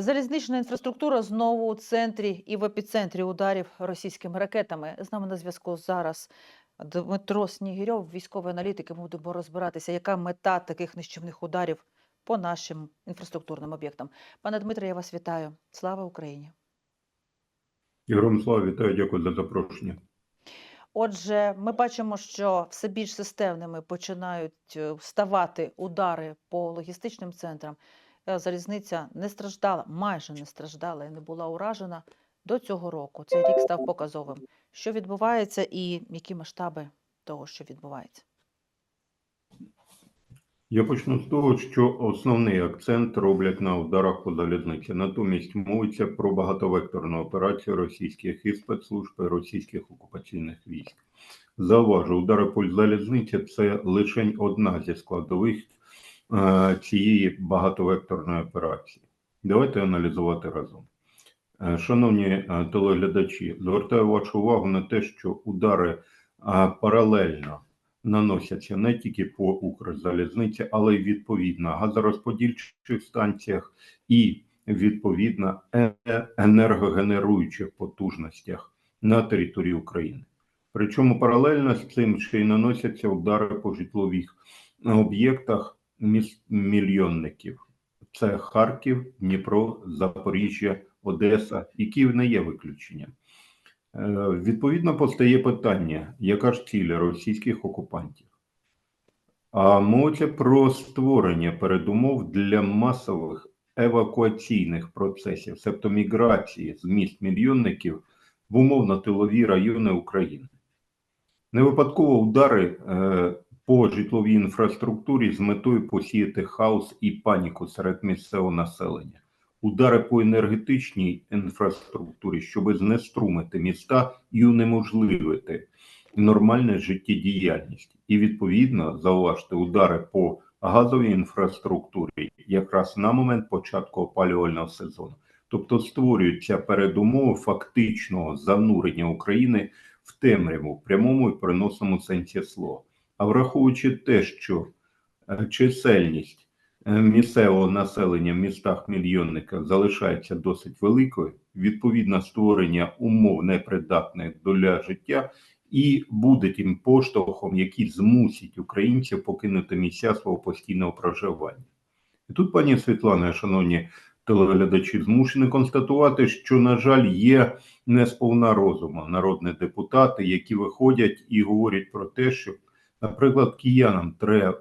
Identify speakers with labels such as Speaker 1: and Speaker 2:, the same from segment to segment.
Speaker 1: Залізнична інфраструктура знову у центрі і в епіцентрі ударів російськими ракетами. З нами на зв'язку зараз Дмитро Снігірьов, військовий аналітик. Ми будемо розбиратися, яка мета таких нищівних ударів по нашим інфраструктурним об'єктам. Пане Дмитре, я вас вітаю. Слава Україні!
Speaker 2: Ігорем Слава, вітаю, дякую за запрошення.
Speaker 1: Отже, ми бачимо, що все більш системними починають е, ставати удари по логістичним центрам. Е, Залізниця не страждала, майже не страждала і не була уражена до цього року. Цей рік став показовим. Що відбувається і які масштаби того, що відбувається?
Speaker 2: Я почну з того, що основний акцент роблять на ударах по залізниці. Натомість мовиться про багатовекторну операцію російських і спецслужб і російських окупаційних військ. Зауважу, удари по залізниці це лише одна зі складових цієї багатовекторної операції. Давайте аналізувати разом. Е, Шановні е, телеглядачі, звертаю вашу увагу на те, що удари е, паралельно наносяться не тільки по Укрзалізниці, але й відповідно газорозподільчих станціях і відповідно е- енергогенеруючих потужностях на території України. Причому паралельно з цим ще й наносяться удари по житлових об'єктах міс- мільйонників. Це Харків, Дніпро, Запоріжжя, Одеса і Київ не є виключенням. Е, Відповідно, постає питання, яка ж ціль російських окупантів? А мовиться про створення передумов для масових евакуаційних процесів, себто міграції з міст мільйонників в умовно-тилові райони України. Не випадково удари е, по житловій інфраструктурі з метою посіяти хаос і паніку серед місцевого населення удари по енергетичній інфраструктурі, щоб знеструмити міста і унеможливити нормальну життєдіяльність. І відповідно зауважте удари по газовій інфраструктурі якраз на момент початку опалювального сезону. Тобто створюються передумови фактичного занурення України в темряву прямому і переносному сенсі слова. А враховуючи те, що е, чисельність е, місцевого населення в містах мільйонниках залишається досить великою, відповідно створення умов непридатних для життя і буде тим поштовхом, який змусить українців покинути місця свого постійного проживання. І тут, пані Світлана, шановні телеглядачі, змушені констатувати, що, на жаль, є не сповна розуму народні депутати, які виходять і говорять про те, що Наприклад, киянам треба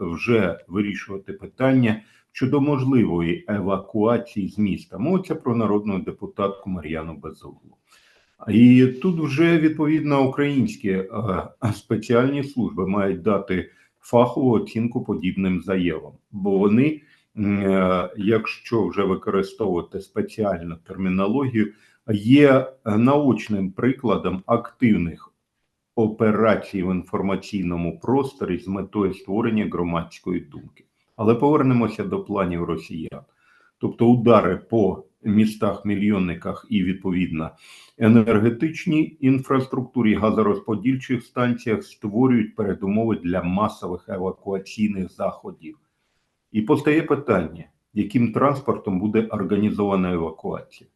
Speaker 2: вже вирішувати питання щодо можливої евакуації з міста. Мовиться про народну депутатку Мар'яну Безуглу. І тут вже відповідно українські е, спеціальні служби мають дати фахову оцінку подібним заявам, бо вони, е, якщо вже використовувати спеціальну термінологію, є наочним прикладом активних операцій в інформаційному просторі з метою створення громадської думки. Але повернемося до планів росіян. Тобто удари по містах, мільйонниках і відповідно енергетичній інфраструктурі, газорозподільчих станціях створюють передумови для масових евакуаційних заходів. І постає питання, яким транспортом буде організована евакуація?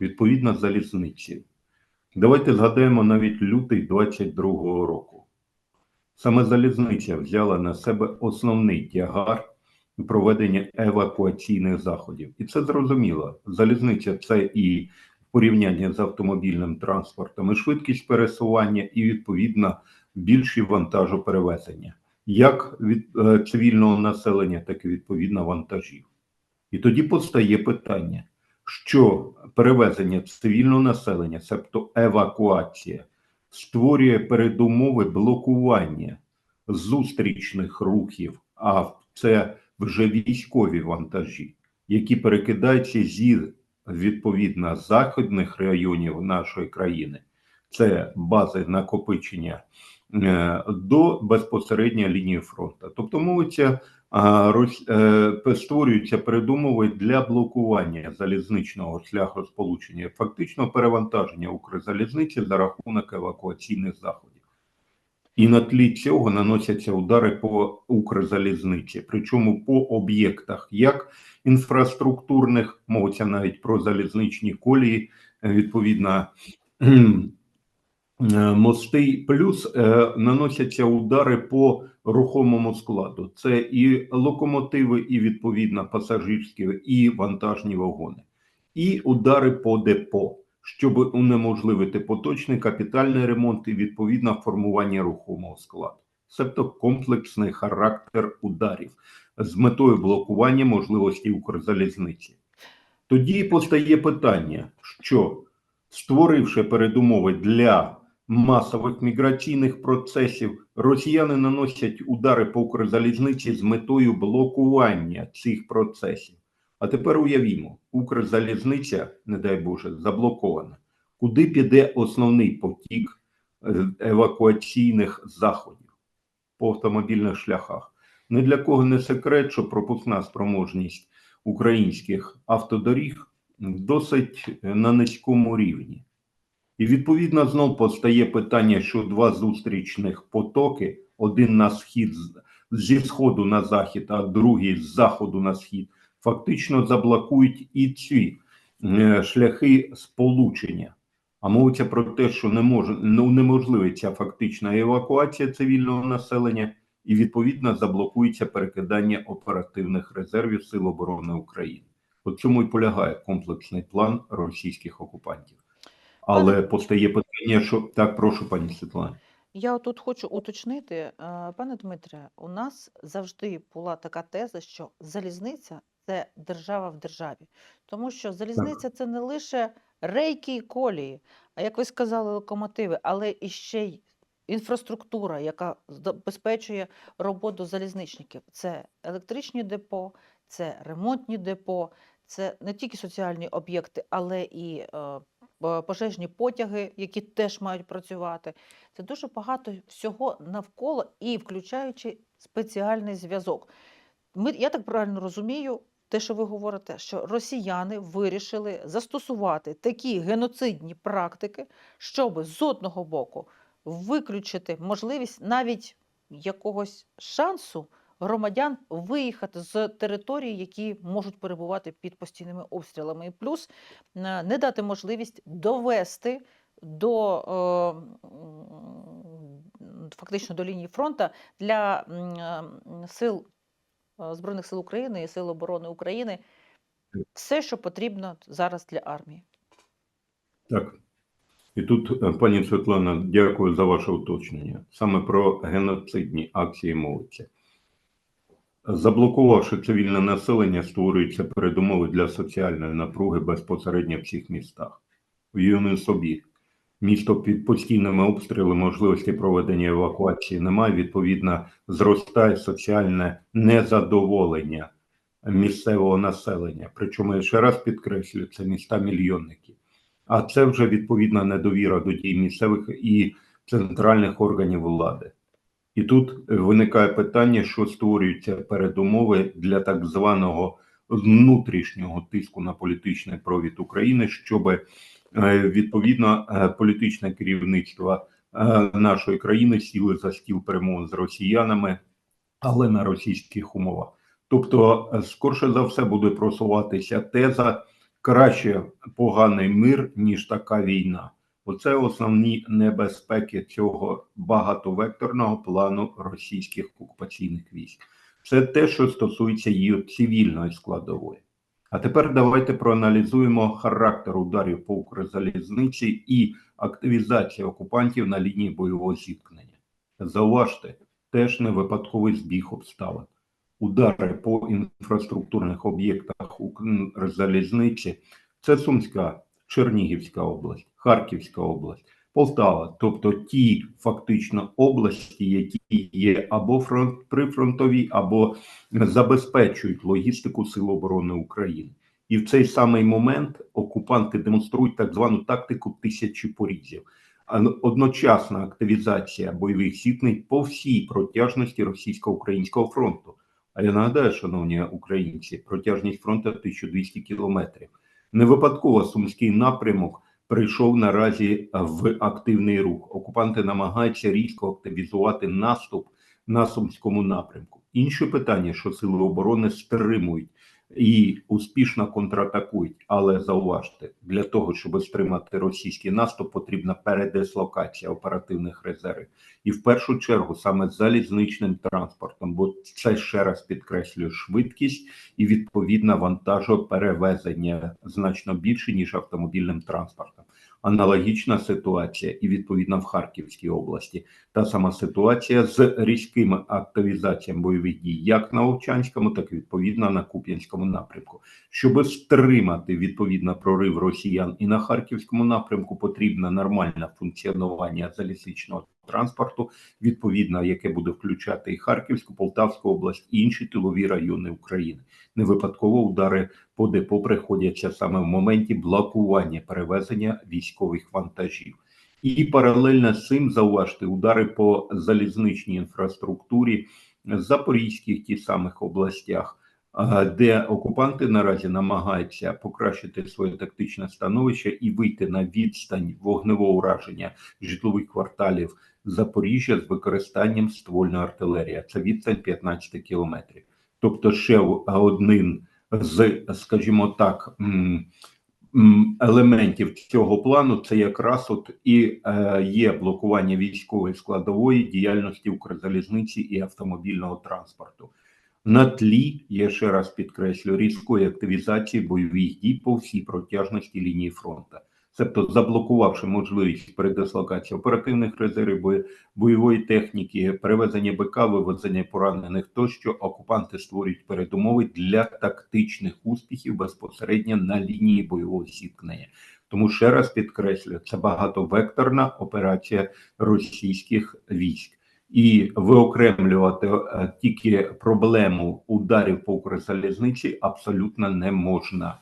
Speaker 2: Відповідно, залізницею. Давайте згадаємо навіть лютий 22-го року. Саме залізниця взяла на себе основний тягар проведення евакуаційних заходів. І це зрозуміло. Залізниця це і порівняння з автомобільним транспортом, і швидкість пересування, і відповідно більші вантажоперевезення, як від е, цивільного населення, так і відповідно вантажів. І тоді постає питання що перевезення цивільного населення, тобто евакуація, створює передумови блокування зустрічних рухів, а це вже військові вантажі, які перекидаються зі відповідно західних районів нашої країни. Це бази накопичення е, до безпосередньо лінії фронту. Тобто мовиться створюються передумови для блокування залізничного шляху сполучення, фактично перевантаження Укрзалізниці за рахунок евакуаційних заходів. І на тлі цього наносяться удари по Укрзалізниці, причому по об'єктах як інфраструктурних, мовиться навіть про залізничні колії, е, відповідно е, мости, плюс е, наносяться удари по рухомому складу. Це і локомотиви, і відповідно пасажирські, і вантажні вагони, і удари по депо щоб унеможливити поточний капітальний ремонт і відповідно формування рухомого складу, себто комплексний характер ударів з метою блокування можливості Укрзалізниці. Тоді постає питання, що створивши передумови для масових міграційних процесів, росіяни наносять удари по Укрзалізниці з метою блокування цих процесів. А тепер уявімо, Укрзалізниця, не дай Боже, заблокована. Куди піде основний потік е, евакуаційних заходів по автомобільних шляхах? Ні для кого не секрет, що пропускна спроможність українських автодоріг досить е, на низькому рівні. І відповідно знов постає питання, що два зустрічних потоки: один на схід зі сходу на захід, а другий з заходу на схід фактично заблокують і ці е, шляхи сполучення. А мовиться про те, що не може ну, неможливиться фактична евакуація цивільного населення, і відповідно заблокується перекидання оперативних резервів Сил оборони України. У цьому і полягає комплексний план російських окупантів. Але
Speaker 1: Пане-
Speaker 2: постає питання, що так, прошу, пані Світлана.
Speaker 1: Я тут хочу уточнити, е, пане Дмитре, у нас завжди була така теза, що залізниця це держава в державі, тому що залізниця це не лише рейки і колії, а як ви сказали, локомотиви, але і ще й інфраструктура, яка забезпечує роботу залізничників. Це електричні депо, це ремонтні депо, це не тільки соціальні об'єкти, але і е, пожежні потяги, які теж мають працювати. Це дуже багато всього навколо і включаючи спеціальний зв'язок. Ми, я так правильно розумію, те, що ви говорите, що росіяни вирішили застосувати такі геноцидні практики, щоб з одного боку виключити можливість навіть якогось шансу громадян виїхати з території, які можуть перебувати під постійними обстрілами, і плюс е, не дати можливість довести до е, фактично до лінії фронту для е, сил Збройних сил України і Сил оборони України все, що потрібно зараз для армії.
Speaker 2: Так. І тут, пані Світлана, дякую за ваше уточнення. Саме про геноцидні акції мовиться. Заблокувавши цивільне населення, створюються передумови для соціальної напруги безпосередньо в всіх містах. Уявимо собі, місто під постійними обстрілами, можливості проведення евакуації немає, відповідно, зростає соціальне незадоволення місцевого населення. Причому я ще раз підкреслю, це міста мільйонники. А це вже відповідна недовіра до дій місцевих і центральних органів влади. І тут виникає питання, що створюються передумови для так званого внутрішнього тиску на політичний провід України, щоб е, відповідно е, політичне керівництво е, нашої країни сіли за стіл перемовин з росіянами, але на російських умовах. Тобто, скорше за все буде просуватися теза краще поганий мир, ніж така війна. Оце основні небезпеки цього багатовекторного плану російських окупаційних військ. Це те, що стосується її цивільної складової. А тепер давайте проаналізуємо характер ударів по Укрзалізниці і акtivізація окупантів на лінії бойового зіткнення. Зауважте, теж не випадковий збіг обставин. Удари по інфраструктурних об'єктах Укрзалізниці – це Сумська, Чернігівська область, Харківська область, Полтава, тобто ті фактично області, які є або фронт прифронтові, або забезпечують логістику Сил оборони України. І в цей самий момент окупанти демонструють так звану тактику тисячі порізів. А Одночасна активізація бойових зіткнень по всій протяжності російсько-українського фронту. А я нагадаю, шановні українці, протяжність фронту 1200 кілометрів. Не випадково сумський напрямок прийшов наразі в активний рух. Окупанти намагаються різко активізувати наступ на Сумському напрямку. Інше питання, що сили оборони стримують і успішно контратакують. Але зауважте, для того, щоб стримати російський наступ, потрібна передислокація оперативних резервів. І в першу чергу саме залізничним транспортом, бо це ще раз підкреслює швидкість і відповідно вантажоперевезення значно більше ніж автомобільним транспортом. Аналогічна ситуація, і відповідно в Харківській області та сама ситуація з різкими активізаціями бойових дій, як на Овчанському, так і відповідно на Куп'янському напрямку. Щоб стримати відповідно прорив росіян і на Харківському напрямку, потрібно нормальне функціонування залізничного транспорту, відповідно, яке буде включати і Харківську, Полтавську область, і інші тилові райони України. Не випадково удари по депо приходяться саме в моменті блокування перевезення військових вантажів. І паралельно з цим зауважте удари по залізничній інфраструктурі запорізьких ті самих областях, де окупанти наразі намагаються покращити своє тактичне становище і вийти на відстань вогневого ураження житлових кварталів Запоріжжя з використанням ствольної артилерії. Це відстань 15 кілометрів. Тобто, ще один з, скажімо так, елементів цього плану це якраз от і е, є блокування військової складової діяльності Укрзалізниці і автомобільного транспорту. На тлі, я ще раз підкреслю, різкої активізації бойових дій по всій протяжності лінії фронту. Тобто, заблокувавши можливість передислокації оперативних резервів бойової техніки, перевезення БК, вивезення поранених тощо, окупанти створюють передумови для тактичних успіхів безпосередньо на лінії бойового зіткнення. Тому ще раз підкреслю, це багатовекторна операція російських військ. І виокремлювати е, тільки проблему ударів по Укрзалізниці абсолютно не можна.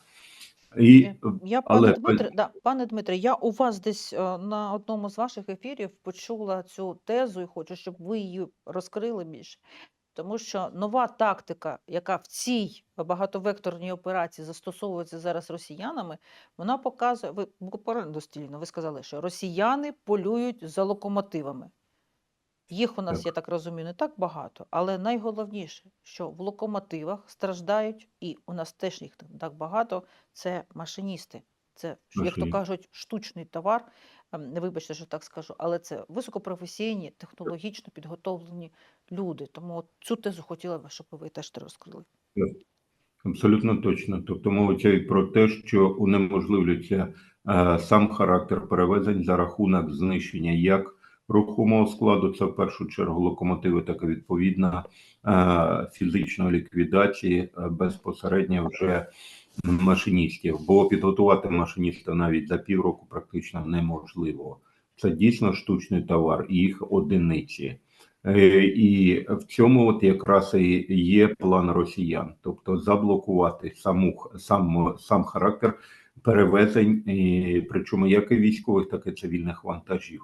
Speaker 2: І
Speaker 1: Е, Я, пане
Speaker 2: але-
Speaker 1: Дмитре, да, пане Дмитре, я у вас десь е, на одному з ваших ефірів почула цю тезу і хочу, щоб ви її розкрили більше. Тому що нова тактика, яка в цій багатовекторній операції застосовується зараз росіянами, вона показує, ви буквально дослівно, ви сказали, що росіяни полюють за локомотивами. Їх у нас,
Speaker 2: Так.
Speaker 1: я так розумію, не так багато, але найголовніше, що в локомотивах страждають, і у нас теж їх не так багато, це машиністи. Це, ш- як то кажуть, штучний товар. Ем, Вибачте, що так скажу, але це високопрофесійні, технологічно підготовлені люди. Тому цю тезу хотіла би, щоб ви теж розкрили.
Speaker 2: Абсолютно точно. Тобто мовиться і про те, що унеможливлюється е, сам характер перевезень за рахунок знищення як рухомого складу, це в першу чергу локомотиви, так і відповідно е, фізичної ліквідації е, безпосередньо вже машиністів. Бо підготувати машиніста навіть за півроку практично неможливо. Це дійсно штучний товар, їх одиниці. Е, І в цьому от якраз і є план росіян, тобто заблокувати саму сам, сам характер перевезень, причому як і військових, так і цивільних вантажів.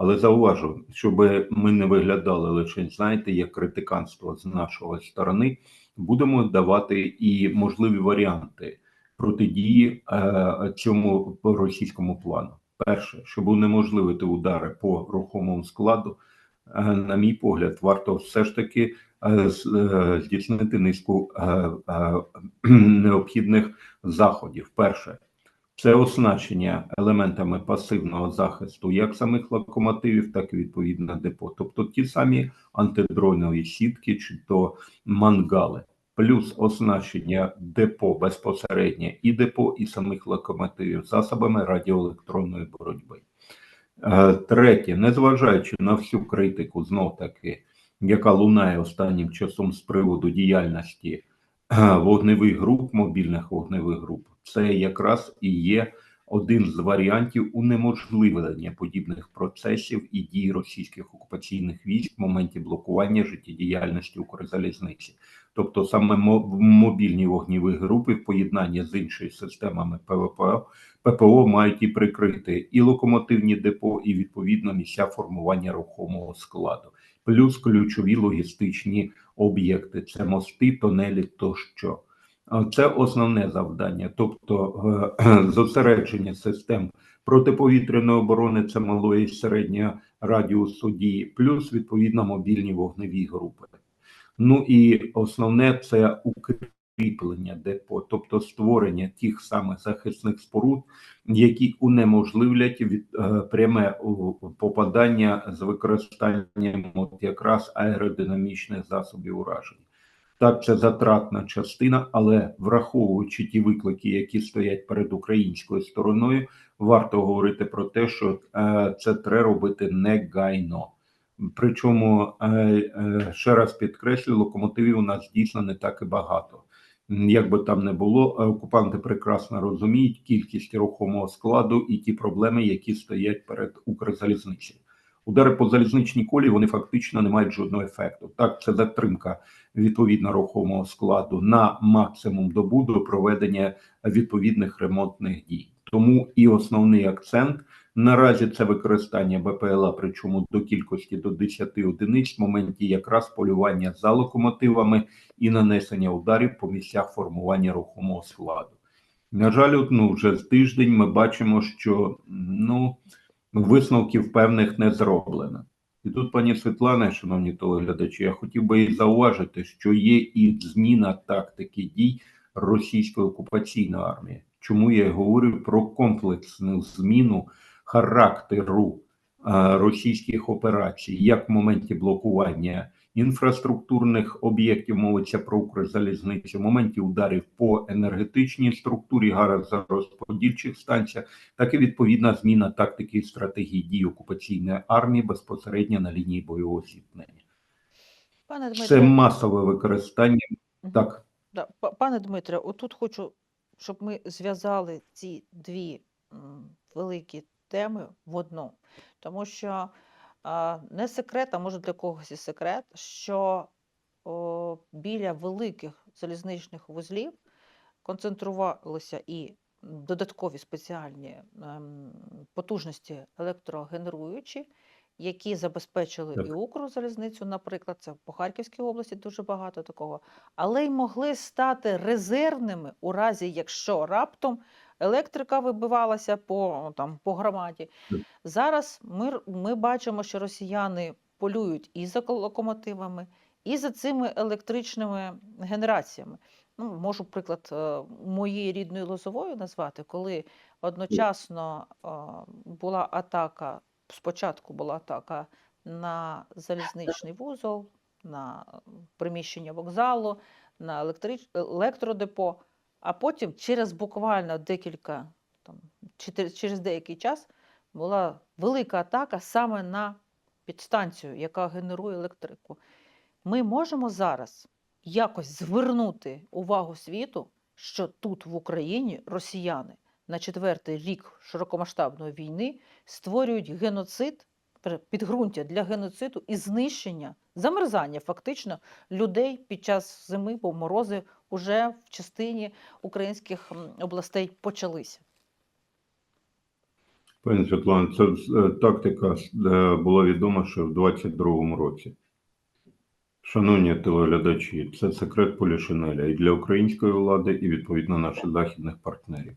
Speaker 2: Але зауважу, щоб ми не виглядали лише, знаєте, як критиканство з нашої сторони, будемо давати і можливі варіанти протидії е, цьому російському плану. Перше, щоб унеможливити удари по рухомому складу, е, на мій погляд, варто все ж таки е, е, здійснити низку е, е, необхідних заходів. Перше, це оснащення елементами пасивного захисту як самих локомотивів, так і відповідно депо. Тобто ті самі антидронові сітки чи то мангали, плюс оснащення депо безпосередньо і депо, і самих локомотивів засобами радіоелектронної боротьби. Е, Третє, незважаючи на всю критику, знов таки, яка лунає останнім часом з приводу діяльності е, вогневих груп, мобільних вогневих груп, це якраз і є один з варіантів унеможливлення подібних процесів і дій російських окупаційних військ в моменті блокування життєдіяльності Укрзалізниці. Тобто саме мо- мобільні вогневі групи в поєднанні з іншими системами ПВП ППО мають і прикрити і локомотивні депо, і відповідно місця формування рухомого складу, плюс ключові логістичні об'єкти це мости, тонелі тощо. Це основне завдання, тобто е, зосередження систем протиповітряної оборони, це малої і середнього радіусу дії, плюс відповідно мобільні вогневі групи. Ну і основне це укріплення депо, тобто створення тих самих захисних споруд, які унеможливлять від е, пряме попадання з використанням от якраз аеродинамічних засобів ураження. Так, це затратна частина, але враховуючи ті виклики, які стоять перед українською стороною, варто говорити про те, що е, це треба робити негайно. Причому е, е, ще раз підкреслю, локомотивів у нас дійсно не так і багато. Як би там не було, окупанти прекрасно розуміють кількість рухомого складу і ті проблеми, які стоять перед Укрзалізницею. Удари по залізничній колі вони фактично не мають жодного ефекту. Так, це затримка відповідно рухомого складу на максимум добу до проведення відповідних ремонтних дій. Тому і основний акцент наразі це використання БПЛА, причому до кількості до 10 одиниць в моменті якраз полювання за локомотивами і нанесення ударів по місцях формування рухомого складу. На жаль, ну, вже з тиждень ми бачимо, що ну, висновків певних не зроблено. І тут, пані Світлана, шановні телеглядачі, я хотів би і зауважити, що є і зміна тактики дій російської окупаційної армії. Чому я говорю про комплексну зміну характеру е, російських операцій, як в моменті блокування інфраструктурних об'єктів мовиться про Укрзалізницю, в моменті ударів по енергетичній структурі газорозподільчих станціях, так і відповідна зміна тактики і стратегії дій окупаційної армії безпосередньо на лінії бойового зіткнення.
Speaker 1: Пане Дмитре,
Speaker 2: Це масове використання. Так,
Speaker 1: Да, па- пане Дмитре, отут хочу, щоб ми зв'язали ці дві великі теми в одну. Тому що не секрет, а може для когось і секрет, що біля великих залізничних вузлів концентрувалися і додаткові спеціальні ем, потужності електрогенеруючі, які забезпечили
Speaker 2: Так.
Speaker 1: і Укрзалізницю, наприклад, це по Харківській області дуже багато такого, але й могли стати резервними у разі, якщо раптом електрика вибивалася по, там, по громаді.
Speaker 2: Так.
Speaker 1: Зараз ми, ми бачимо, що росіяни полюють і за локомотивами, і за цими електричними генераціями. Ну, можу приклад е, моєї рідної Лозової назвати, коли одночасно була атака, спочатку була атака на залізничний вузол, на приміщення вокзалу, на електрич... електродепо, а потім через буквально декілька, там, через деякий час була велика атака саме на підстанцію, яка генерує електрику. Ми можемо зараз якось звернути увагу світу, що тут в Україні росіяни на четвертий рік широкомасштабної війни створюють геноцид, підґрунтя для геноциду і знищення, замерзання фактично людей під час зими, бо морози вже в частині українських областей почалися.
Speaker 2: пані Світлана, це е, тактика е, була відома ще в 22-му році. Шановні телеглядачі, це секрет Полішинеля і для української влади, і відповідно наших західних партнерів.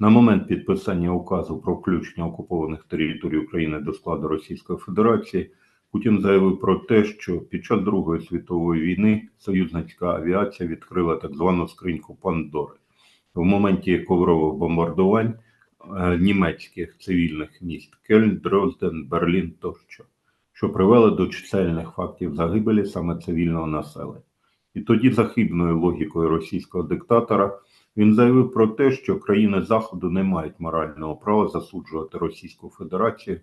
Speaker 2: На момент підписання указу про включення окупованих територій України до складу Російської Федерації Путін заявив про те, що під час Другої світової війни союзницька авіація відкрила так звану скриньку Пандори. В моменті коврових бомбардувань е, німецьких цивільних міст Кельн, Дрозден, Берлін тощо, що привели до чисельних фактів загибелі саме цивільного населення. І тоді, за хибною логікою російського диктатора, він заявив про те, що країни Заходу не мають морального права засуджувати Російську Федерацію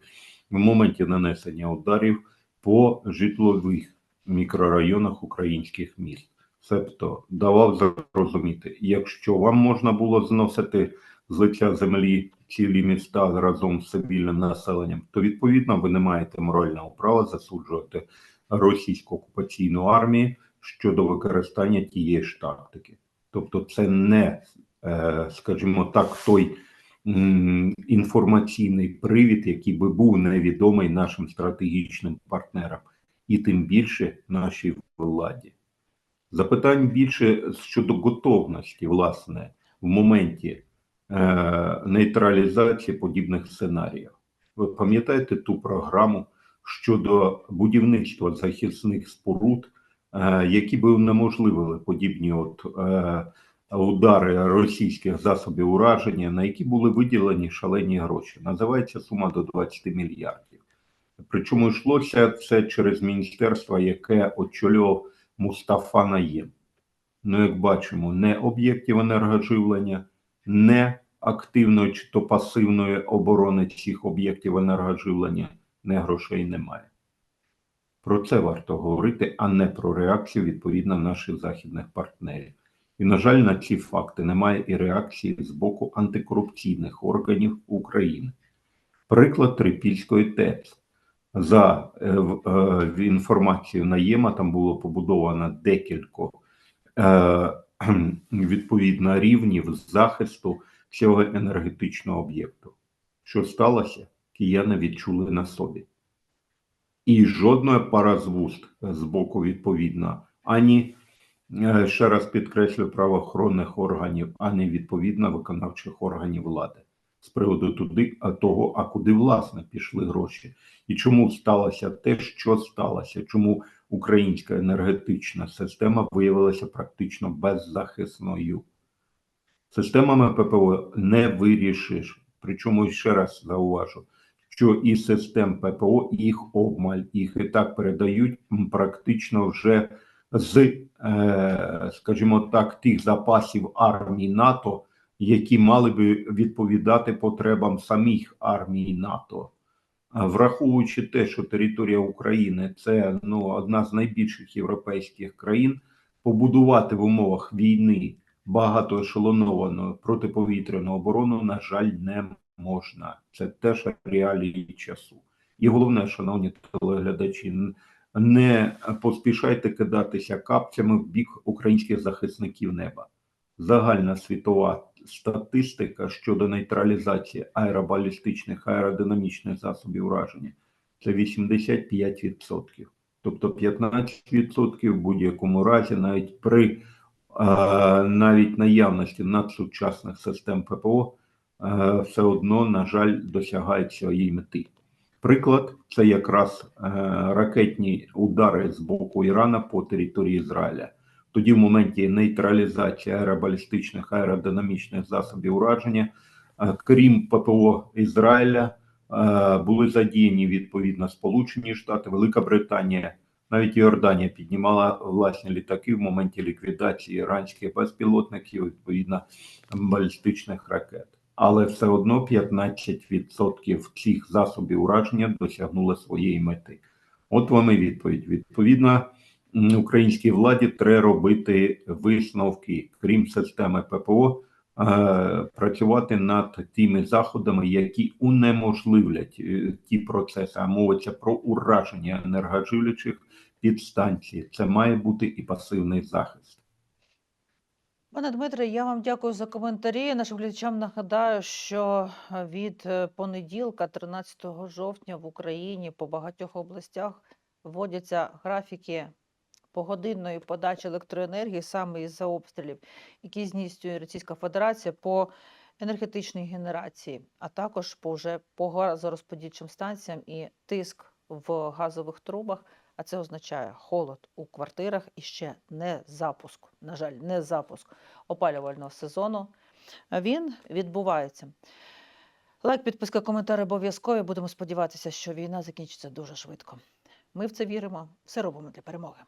Speaker 2: в моменті нанесення ударів по житлових мікрорайонах українських міст. Себто давав зрозуміти, якщо вам можна було зносити з лиця землі цілі міста разом з цивільним населенням, то відповідно ви не маєте морального права засуджувати російську окупаційну армію щодо використання тієї ж тактики. Тобто, це не, е, скажімо так, той інформаційний привід, який би був невідомий нашим стратегічним партнерам, і тим більше нашій владі. Запитань більше щодо готовності, власне, в моменті е, нейтралізації подібних сценаріїв. Ви пам'ятаєте ту програму щодо будівництва захисних споруд, які би унеможливили подібні от е, удари російських засобів ураження, на які були виділені шалені гроші. Називається сума до 20 мільярдів. Причому йшлося це через міністерство, яке очолював Мустафа Наєм. Ну, як бачимо, не об'єктів енергоживлення, не активної чи то пасивної оборони цих об'єктів енергоживлення, не грошей немає. Про це варто говорити, а не про реакцію відповідно наших західних партнерів. І, на жаль, на ці факти немає і реакції з боку антикорупційних органів України. Приклад Трипільської ТЕЦ. За е, е, інформацією Наєма, там було побудовано декілька е, відповідно рівнів захисту цього енергетичного об'єкту. Що сталося? Кияни відчули на собі. І жодної пара з вуст з боку відповідно, ані е, ще раз підкреслю правоохоронних органів, ані відповідно виконавчих органів влади з приводу туди, а того, а куди власне пішли гроші, і чому сталося те, що сталося, чому українська енергетична система виявилася практично беззахисною. Системами ППО не вирішиш. Причому ще раз зауважу, що і систем ППО їх обмаль, їх і так передають практично вже з, е, скажімо так, тих запасів армії НАТО, які мали би відповідати потребам самих армій НАТО. Враховуючи те, що територія України це ну, одна з найбільших європейських країн, побудувати в умовах війни багатоешелоновану протиповітряну оборону, на жаль, не можна. Це теж реалії часу. І головне, шановні телеглядачі, не поспішайте кидатися капцями в бік українських захисників неба. Загальна світова статистика щодо нейтралізації аеробалістичних аеродинамічних засобів ураження це 85%. Тобто 15% в будь-якому разі, навіть при навіть наявності надсучасних систем ППО, все одно, на жаль, досягають своєї мети. Приклад це якраз е, ракетні удари з боку Ірана по території Ізраїля. Тоді, в моменті нейтралізації аеробалістичних аеродинамічних засобів ураження, е, крім ППО Ізраїля, е, були задіяні відповідно Сполучені Штати, Велика Британія, навіть Йорданія піднімала власні літаки в моменті ліквідації іранських безпілотників, відповідно балістичних ракет. Але все одно 15% цих засобів ураження досягнули своєї мети. От вам і відповідь. Відповідно, українській владі треба робити висновки, крім системи ППО, е, працювати над тими заходами, які унеможливлять е, ті процеси, а мовиться про ураження енергоживлячих підстанцій. Це має бути і пасивний захист.
Speaker 1: Пане Дмитре, я вам дякую за коментарі. Нашим глядачам нагадаю, що е, від е, понеділка, 13 жовтня, в Україні по багатьох областях вводяться графіки погодинної подачі електроенергії саме із-за обстрілів, які здійснює Російська Федерація по енергетичній генерації, а також по вже по газорозподільчим станціям і тиск в газових трубах. А це означає холод у квартирах і ще не запуск, на жаль, не запуск опалювального сезону. Він відбувається. Лайк, підписка, коментар обов'язкові. Будемо сподіватися, що війна закінчиться дуже швидко. Ми в це віримо, все робимо для перемоги.